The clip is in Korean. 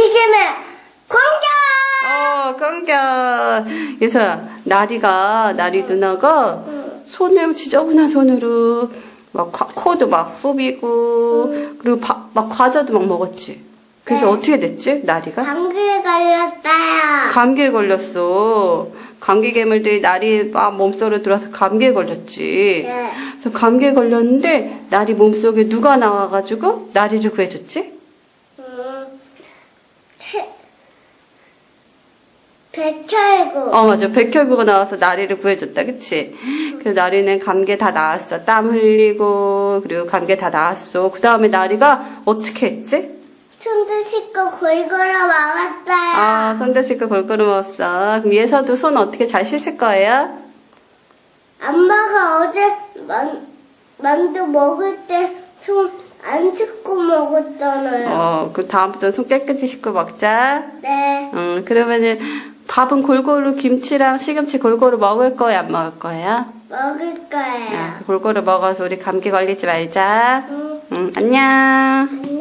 지금은 공격! 어, 공격. 예서야, 나리가, 나리 누나가 손을 지저분한 손으로 막 과- 코도 막 후비고 그리고 바- 막 과자도 막 먹었지. 그래서 네. 어떻게 됐지? 나리가? 감기에 걸렸어요. 감기에 걸렸어. 감기 괴물들이 나리 막 몸속으로 들어와서 감기에 걸렸지. 네. 그래서 감기에 걸렸는데 나리 몸속에 누가 나와가지고 나리를 구해줬지? 음, 태, 백혈구. 어 맞아 백혈구가 나와서 나리를 구해줬다 그치? 그래서 나리는 감기에 다 나았어 땀 흘리고 그리고 감기에 다 나았어 그 다음에 나리가 어떻게 했지? 손도 씻고 골고루 먹었어요. 아 손대 씻고 골고루 먹었어 그럼 예서도 손 어떻게 잘 씻을 거예요? 엄마가 어제 만, 만두 먹을 때 손 안 씻고 먹었잖아요. 어 그 다음부터 손 깨끗이 씻고 먹자 네. 음 그러면은 밥은 골고루 김치랑 시금치 골고루 먹을 거야 안 먹을 거야? 먹을 거예요. 아, 그 골고루 먹어서 우리 감기 걸리지 말자 응, 응 안녕 안녕.